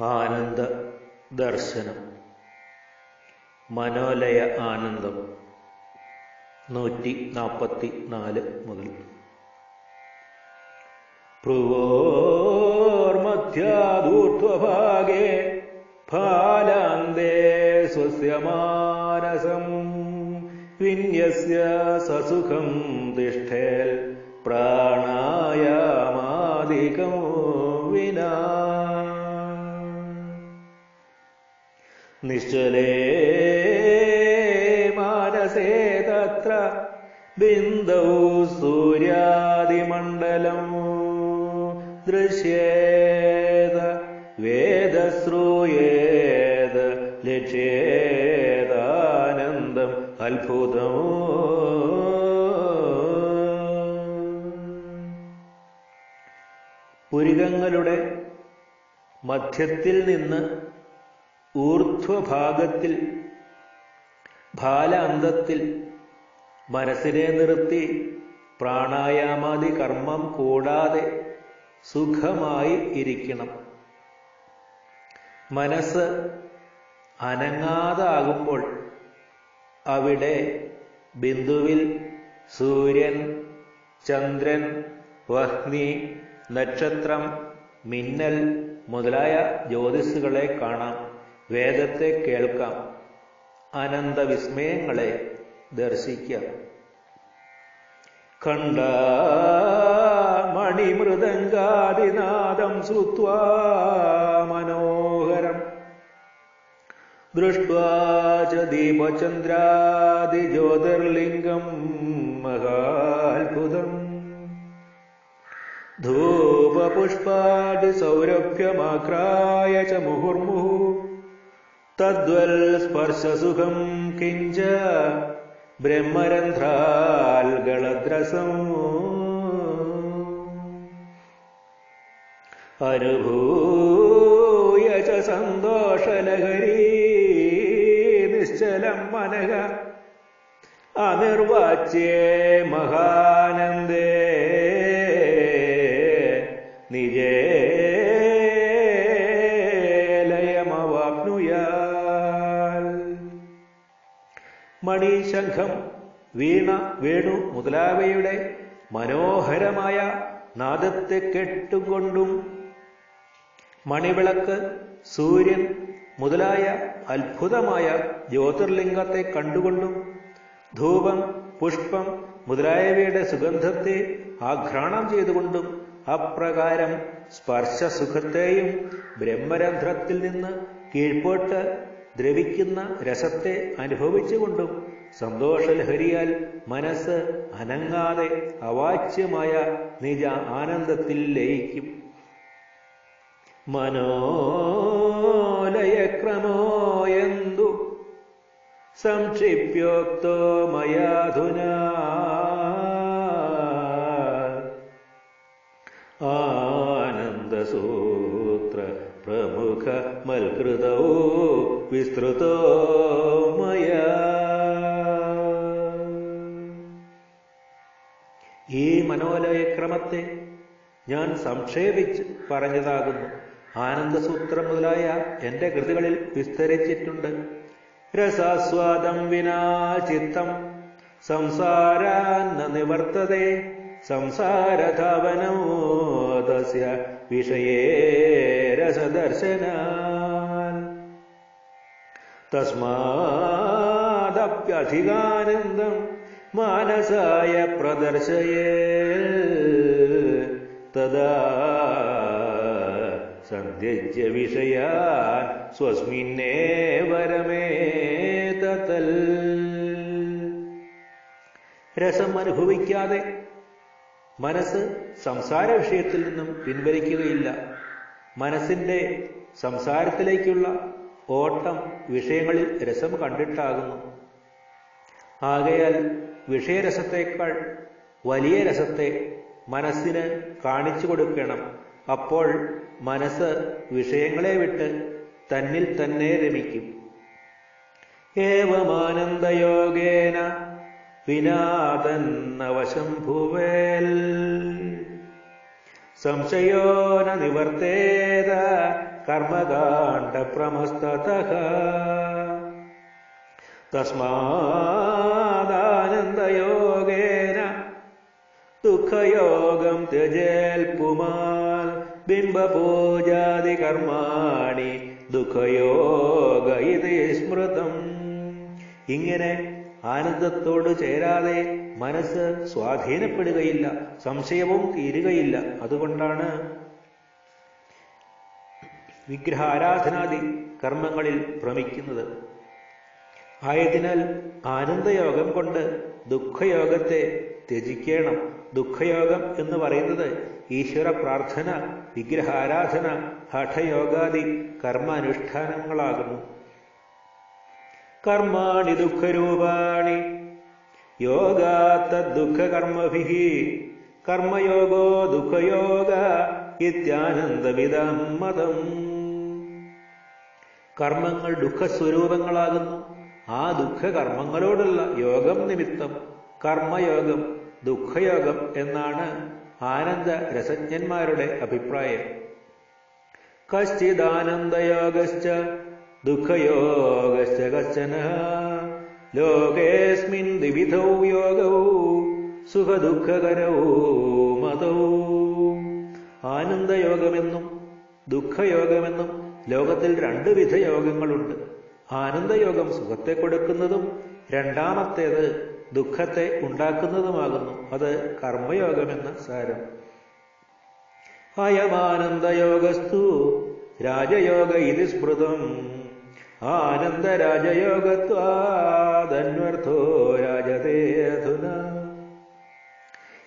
ആനന്ദ ദർശനം. മനോലയ ആനന്ദം. നൂറ്റി നാൽപ്പത്തി നാല് മുതൽ ഭ്രുവോർമധ്യാദൂർധ്വഭാഗേ ഫാലാന്തേ സ്വസ്യ മാനസം വിന്യസ്യ സസുഖം തിഷ്ഠേൽ പ്രാണായാമാദികം വിനാ നിശ്ചലേ മാനസേ തത്ര ബിന്ദൗ സൂര്യാദിമണ്ഡലം ദൃശ്യേത വേദശ്രൂയേത ലക്ഷ്യേതാനന്ദം അത്ഭുതം. പുരികങ്ങളുടെ മധ്യത്തിൽ നിന്ന് ഊർധ്വഭാഗത്തിൽ ബാലാന്തത്തിൽ മനസ്സിനെ നിർത്തി പ്രാണായാമാദി കർമ്മം കൂടാതെ സുഖമായി ഇരിക്കണം. മനസ്സ് അനങ്ങാതാകുമ്പോൾ അവിടെ ബിന്ദുവിൽ സൂര്യൻ ചന്ദ്രൻ വഹ്നി നക്ഷത്രം മിന്നൽ മുതലായ ജ്യോതിസുകളെ കാണാം. വേദത്തെ കേൾക്കാം. അനന്ത വിസ്മയങ്ങളെ ദർശിക്കാം. കണ്ട മണിമൃദംഗാദിനാദം ശ്രുത്വാ മനോഹരം. ദൃഷ്ട്വാ ച ദീപചന്ദ്രാദിജ്യോതിർലിംഗം മഹാത്ഭുതം. ധൂപപുഷ്പാദിസൗരഭ്യമാക്രായ ച മുഹുർമുഹു. തദ്വൽ സ്പർശസുഖം കിഞ്ച ബ്രഹ്മരന്ധ്രാൽഗളദ്രസം. അനുഭൂയ ച സന്തോഷലഹരി നിശ്ചലം മനഃ അനിർവാച്യേ മഹാനന്ദേ. മണിശംഖം വീണ വേണു മുതലാവയുടെ മനോഹരമായ നാദത്തെ കെട്ടുകൊണ്ടും മണിവിളക്ക് സൂര്യൻ മുതലായ അത്ഭുതമായ ജ്യോതിർലിംഗത്തെ കണ്ടുകൊണ്ടും ധൂപം പുഷ്പം മുതലായവയുടെ സുഗന്ധത്തെ ആഘ്രാണം ചെയ്തുകൊണ്ടും അപ്രകാരം സ്പർശസുഖത്തെയും ബ്രഹ്മരന്ധ്രത്തിൽ നിന്ന് കീഴ്പോട്ട് ദ്രവിക്കുന്ന രസത്തെ അനുഭവിച്ചുകൊണ്ടും സന്തോഷലഹരിയാൽ മനസ്സ് അനങ്ങാതെ അവാച്യമായ നിജ ആനന്ദത്തിൽ ലയിക്കും. മനോലയക്രമോ എന്തു സംക്ഷിപ്യോക്തോ മയാധുനാ? ആനന്ദസൂത്ര പ്രമുഖ മൽകൃതോ വിസ്തൃതോ മയാ. ഈ മനോലയക്രമത്തെ ഞാൻ സംക്ഷേപിച്ച് പറഞ്ഞതാകുന്നു. ആനന്ദസൂത്രം മുതലായ എന്റെ കൃതികളിൽ വിസ്തരിച്ചിട്ടുണ്ട്. രസാസ്വാദം വിനാ ചിത്തം. സംസാരാന്ന നിവർത്തതേ. സംസാരധാവനോ തസ്യ വിഷയേ രസദർശനാൻ തസ്മാദപ്യധികാനന്ദം മാനസായ പ്രദർശയേ തദാ സന്ധ്യജ്യ സ്വസ്മിന്നേ വരമേ തൽ രസം അനുഭവിക്കാതെ മനസ്സ് സംസാര വിഷയത്തിൽ നിന്നും പിൻവലിക്കുകയില്ല. മനസ്സിന്റെ സംസാരത്തിലേക്കുള്ള ഓട്ടം വിഷയങ്ങളിൽ രസം കണ്ടിട്ടാകുന്നു. ആകയാൽ വിഷയരസത്തേക്കാൾ വലിയ രസത്തെ മനസ്സിന് കാണിച്ചു കൊടുക്കണം. അപ്പോൾ മനസ്സ് വിഷയങ്ങളെ വിട്ട് തന്നിൽ തന്നെ രമിക്കും. ഏവമാനന്ദയോഗേന വിനാതന്നവശംഭുവേൽ സംശയോന നിവർത്തേതാ ദുഃഖയോഗം ത്യജേൽ പുമാൽ ബിംബപൂജാതി കർമാണി ദുഃഖയോഗ ഇത് സ്മൃതം. ഇങ്ങനെ ആനന്ദത്തോട് ചേരാതെ മനസ്സ് സ്വാധീനപ്പെടുകയില്ല സംശയവും തീരുകയില്ല. അതുകൊണ്ടാണ് വിഗ്രഹാരാധനാദി കർമ്മങ്ങളിൽ ഭ്രമിക്കുന്നത്. ആയതിനാൽ ആനന്ദയോഗം കൊണ്ട് ദുഃഖയോഗത്തെ ത്യജിക്കണം. ദുഃഖയോഗം എന്ന് പറയുന്നത് ഈശ്വര പ്രാർത്ഥന വിഗ്രഹാരാധന ഹഠയോഗാദി കർമാനുഷ്ഠാനങ്ങളാകുന്നു. കർമാണി ദുഃഖരൂപാണി യോഗാത്തദ്ദുഃഖകർമ്മഭി കർമ്മയോഗോ ദുഃഖയോഗ ഇത്യാനന്ദമിതം മതം. കർമ്മങ്ങൾ ദുഃഖസ്വരൂപങ്ങളാകുന്നു. ആ ദുഃഖകർമ്മങ്ങളോടുള്ള യോഗം നിമിത്തം കർമ്മയോഗം ദുഃഖയോഗം എന്നാണ് ആനന്ദ രസജ്ഞന്മാരുടെ അഭിപ്രായം. കശ്ചിദാനന്ദയോഗശ്ച ദുഃഖയോഗശ്ച കശ്ചന. ലോകേസ്മിൻ ദ്വിവിധൗ യോഗൗ സുഖദുഃഖകരൗ മതൗ. ആനന്ദയോഗമെന്നും ദുഃഖയോഗമെന്നും ലോകത്തിൽ രണ്ടു വിധ യോഗങ്ങളുണ്ട് ആനന്ദയോഗം സുഖത്തെ കൊടുക്കുന്നതും രണ്ടാമത്തേത് ദുഃഖത്തെ ഉണ്ടാക്കുന്നതുമാകുന്നു. അത് കർമ്മയോഗമെന്ന സാരം. അയമാനന്ദയോഗസ്തു രാജയോഗ ഇതി സ്മൃതം. ആനന്ദരാജയോഗത്വാദന്വർത്ഥോ രാജതേ അധുന.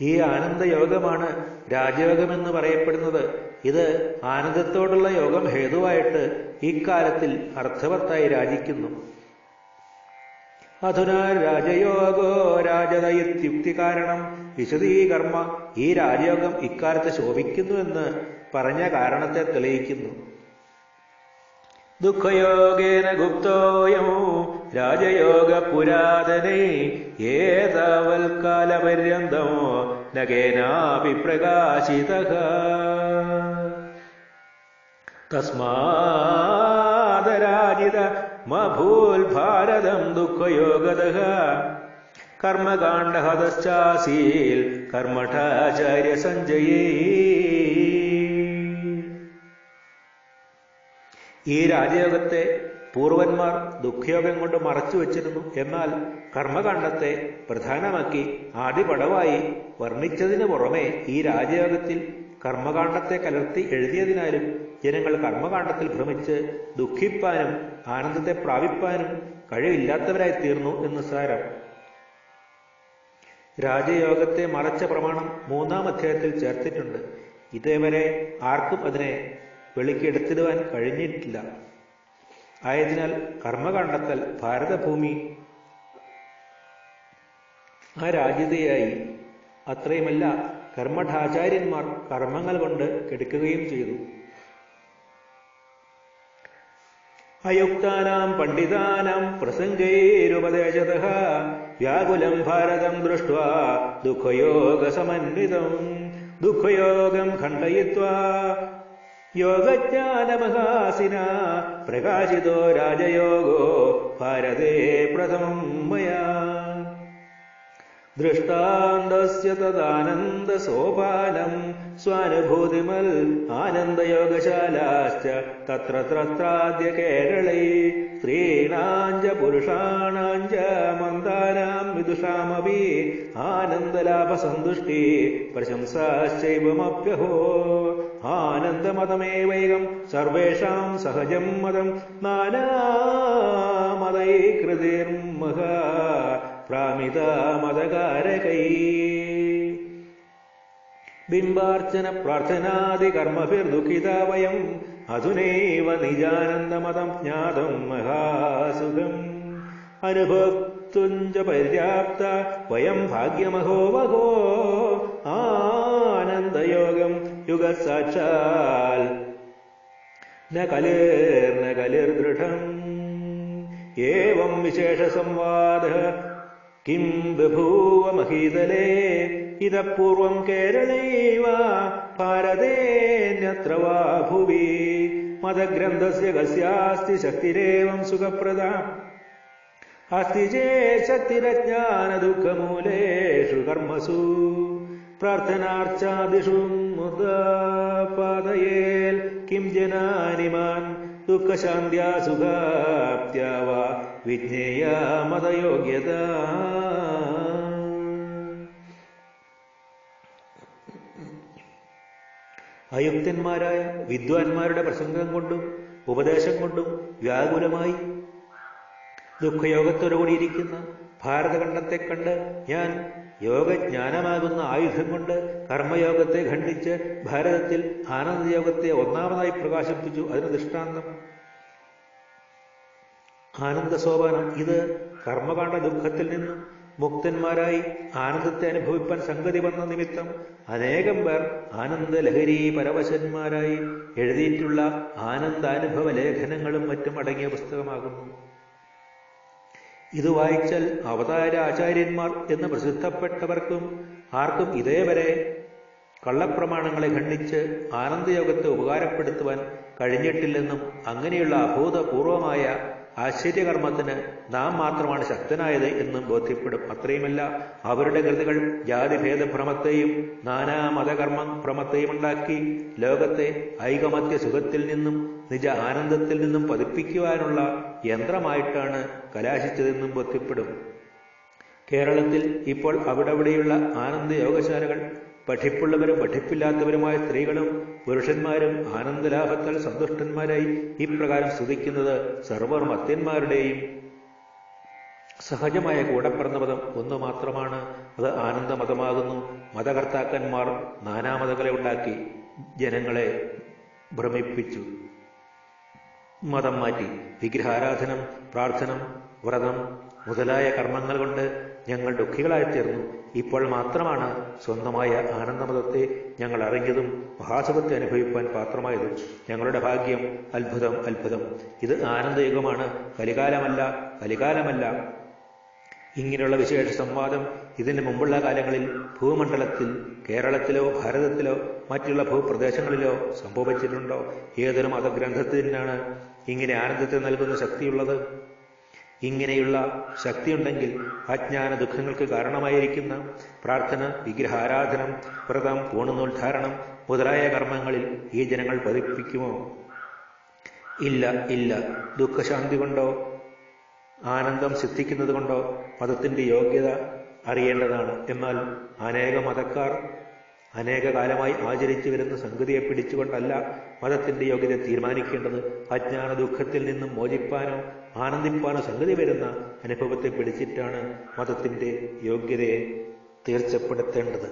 ഈ ആനന്ദയോഗമാണ് രാജയോഗമെന്ന് പറയപ്പെടുന്നത്. ഇത് ആനന്ദത്തോടുള്ള യോഗം ഹേതുവായിട്ട് ഇക്കാലത്തിൽ അർത്ഥവത്തായി രാജിക്കുന്നു. അധുന രാജയോഗോ രാജതയുക്തി കാരണം വിശദീകർമ്മ ഈ രാജയോഗം ഇക്കാലത്ത് ശോഭിക്കുന്നുവെന്ന് പറഞ്ഞ കാരണത്തെ തെളിയിക്കുന്നു. ദുഃഖയോഗേന ഗുപ്തോയമോ രാജയോഗ പുരാതനേ ഏതാവൽക്കാലപര്യന്തമോ നഗേനാപി പ്രകാശിത തസ്മാദരാജിത മഭൂൽ ഭാരതം ദുഃഖയോഗത. കർമ്മകാണ്ഡഹതശ്ചാസീൽ കർമ്മഠാചാര്യ സഞ്ജയേ. ഈ രാജയോഗത്തെ പൂർവന്മാർ ദുഃഖയോഗം കൊണ്ട് മറച്ചു വച്ചിരുന്നു. എന്നാൽ കർമ്മകാണ്ഡത്തെ പ്രധാനമാക്കി ആദിപടവായി വർണിച്ചതിന് പുറമെ ഈ രാജയോഗത്തിൽ കർമ്മകാണ്ഡത്തെ കലർത്തി എഴുതിയതിനാലും ജനങ്ങൾ കർമ്മകാണ്ഡത്തിൽ ഭ്രമിച്ച് ദുഃഖിപ്പാനും ആനന്ദത്തെ പ്രാപിപ്പാനും കഴിവില്ലാത്തവരായി തീർന്നു എന്ന് സാരം. രാജയോഗത്തെ മറച്ച പ്രമാണം മൂന്നാം അധ്യായത്തിൽ ചേർത്തിട്ടുണ്ട്. ഇതേവരെ ആർക്കും അതിനെ വെളിക്കെടുത്തിടുവാൻ കഴിഞ്ഞിട്ടില്ല. ആയതിനാൽ കർമ്മകാണ്ഡത്താൽ ഭാരതഭൂമി ആ രാജ്യതയായി അത്രയുമല്ല കർമ്മഠാചാര്യന്മാർ കർമ്മങ്ങൾ കൊണ്ട് കെടുക്കുകയും ചെയ്തു. अयुक्तानाम् पण्डितानाम् प्रसङ्गैरुपदेशतः व्याकुलम् भारतम् दृष्ट्वा दुःखयोगसमन्वितम् दुःखयोगम् खण्डयित्वा योगज्ञानमहासिना प्रकाशितो राजयोगो भारते प्रथमम् मया। दृष्टान्तस्य तदानन्दसोपानम् स्वानुभूतिमल् आनन्दयोगशालाश्च तत्र तत्राद्यकेरळै स्त्रीणाम् च पुरुषाणाम् च मन्दानाम् विदुषामपि आनन्दलाभसन्तुष्टि प्रशंसाश्चैवमप्यहो आनन्दमतमेवैकम् सर्वेषाम् सहजम् मतम् नानामदैकृतिर्मः മതകാരകൈ ബിംബാർച്ചന പ്രാർത്ഥനാദി കർമ്മഭിർദുഃഖിത വയം. അധുനൈവ നിജാനന്ദമതം ജ്ഞാതം മഹാസുഖം. അനുഭക്തുഞ്ച പര്യാപ്ത വയം ഭാഗ്യമഹോ വഹോ. ആനന്ദയോഗം യുഗസാക്ഷാൽ. സാക്ഷാൽ ദൃഢം. ഏവം വിശേഷസംവാദ കിം ബഭൂവ മഹീതലേ ഇതപൂർവം കേരളൈവ ഭാരതേന്യത്ര വാ ഭുവി. മതഗ്രന്ഥസ്യ കസ്യാസ്തി ശക്തിരേവം സുഖപ്രദ. അസ്തി ചേ ശക്തിരജ്ഞാന ദുഃഖമൂലേഷു കർമ്മസു. പ്രാർത്ഥനാർച്ചാദിഷു മുദാപാതയേൽ കിം ജനാനിമാൻ ദുഃഖശാന്ത്യാ സുഖാപ്ത്യാ വാ വിജ്ഞേയ മതയോഗ്യത. അയുക്തന്മാരായ വിദ്വാൻമാരുടെ പ്രസംഗം കൊണ്ടും ഉപദേശം കൊണ്ടും വ്യാകുലമായി ദുഃഖയോഗത്തോടുകൂടിയിരിക്കുന്ന ഭാരതഖണ്ഡത്തെ കണ്ട് ഞാൻ യോഗജ്ഞാനമാകുന്ന ആയുധം കൊണ്ട് കർമ്മയോഗത്തെ ഖണ്ഡിച്ച് ഭാരതത്തിൽ ആനന്ദയോഗത്തെ ഒന്നാമതായി പ്രകാശിപ്പിച്ചു. അതിന് ദൃഷ്ടാന്തം ആനന്ദ സോപാനം ഇത് കർമ്മകാണ്ഡ ദുഃഖത്തിൽ നിന്ന് മുക്തന്മാരായി ആനന്ദത്തെ അനുഭവിപ്പാൻ സംഗതി വന്ന നിമിത്തം അനേകം പേർ ആനന്ദ ലഹരി പരവശന്മാരായി എഴുതിയിട്ടുള്ള ആനന്ദാനുഭവ ലേഖനങ്ങളും മറ്റും അടങ്ങിയ പുസ്തകമാകുന്നു. ഇത് വായിച്ചാൽ അവതാര ആചാര്യന്മാർ എന്ന് പ്രസിദ്ധപ്പെട്ടവർക്കും ആർക്കും ഇതേവരെ കള്ളപ്രമാണങ്ങളെ ഖണ്ഡിച്ച് ആനന്ദയോഗത്തെ ഉപകാരപ്പെടുത്തുവാൻ കഴിഞ്ഞിട്ടില്ലെന്നും അങ്ങനെയുള്ള അഭൂതപൂർവമായ ആശ്ചര്യകർമ്മത്തിന് നാം മാത്രമാണ് ശക്തനായത് എന്നും ബോധ്യപ്പെടും. അത്രയുമല്ല അവരുടെ കൃതികൾ ജാതിഭേദഭ്രമത്തെയും നാനാ മതകർമ്മ ഭ്രമത്തെയും ഉണ്ടാക്കി ലോകത്തെ ഐകമത്യ സുഖത്തിൽ നിന്നും നിജ ആനന്ദത്തിൽ നിന്നും പതിപ്പിക്കുവാനുള്ള യന്ത്രമായിട്ടാണ് കലാശിച്ചതെന്നും ബോധ്യപ്പെടും. കേരളത്തിൽ ഇപ്പോൾ അവിടെവിടെയുള്ള ആനന്ദ യോഗശാലകൾ പഠിപ്പുള്ളവരും പഠിപ്പില്ലാത്തവരുമായ സ്ത്രീകളും പുരുഷന്മാരും ആനന്ദലാഭത്താൽ സന്തുഷ്ടന്മാരായി ഇപ്രകാരം സ്തുതിക്കുന്നത് സർവർ മത്യന്മാരുടെയും സഹജമായ മതം ഒന്നു മാത്രമാണ്. അത് ആനന്ദമതമാകുന്നു. മതകർത്താക്കന്മാർ നാനാമതകളെ ഉണ്ടാക്കി ജനങ്ങളെ ഭ്രമിപ്പിച്ചു. മതം മാറ്റി വിഗ്രഹാരാധനം പ്രാർത്ഥനം വ്രതം മുതലായ കർമ്മങ്ങൾ കൊണ്ട് ഞങ്ങൾ ദുഃഖികളായി തീർന്നു. ഇപ്പോൾ മാത്രമാണ് സ്വന്തമായ ആനന്ദമതത്തെ ഞങ്ങൾ അറിഞ്ഞതും മഹാസുഖത്തെ അനുഭവിക്കാൻ പാത്രമായതും. ഞങ്ങളുടെ ഭാഗ്യം അത്ഭുതം അത്ഭുതം. ഇത് ആനന്ദയുഗമാണ്. കലികാലമല്ല കലികാലമല്ല. ഇങ്ങനെയുള്ള വിശേഷ സംവാദം ഇതിന് മുമ്പുള്ള കാലങ്ങളിൽ ഭൂമണ്ഡലത്തിൽ കേരളത്തിലോ ഭാരതത്തിലോ മറ്റുള്ള ഭൂപ്രദേശങ്ങളിലോ സംഭവിച്ചിട്ടുണ്ടോ? ഏതൊരു മതഗ്രന്ഥത്തിനാണ് ഇങ്ങനെ ആനന്ദത്തെ നൽകുന്ന ശക്തിയുള്ളത്? ഇങ്ങനെയുള്ള ശക്തിയുണ്ടെങ്കിൽ അജ്ഞാന ദുഃഖങ്ങൾക്ക് കാരണമായിരിക്കുന്ന പ്രാർത്ഥന വിഗ്രഹാരാധനം വ്രതം പൂണുനൂൽധാരണം മുതലായ കർമ്മങ്ങളിൽ ഈ ജനങ്ങൾ പതിപ്പിക്കുമോ? ഇല്ല ഇല്ല. ദുഃഖശാന്തി കൊണ്ടോ ആനന്ദം സിദ്ധിക്കുന്നത് കൊണ്ടോ മതത്തിന്റെ യോഗ്യത അറിയേണ്ടതാണ്. എന്നാൽ അനേക മതക്കാർ അനേക കാലമായി ആചരിച്ചു വരുന്ന സംഗതിയെ പിടിച്ചുകൊണ്ടല്ല മതത്തിന്റെ യോഗ്യത തീരുമാനിക്കേണ്ടത്. അജ്ഞാന ദുഃഖത്തിൽ നിന്നും മോചിപ്പാനോ ആനന്ദിപ്പാനോ സംഗതി വരുന്ന അനുഭവത്തെ പിടിച്ചിട്ടാണ് മതത്തിന്റെ യോഗ്യതയെ തീർച്ചപ്പെടുത്തേണ്ടത്.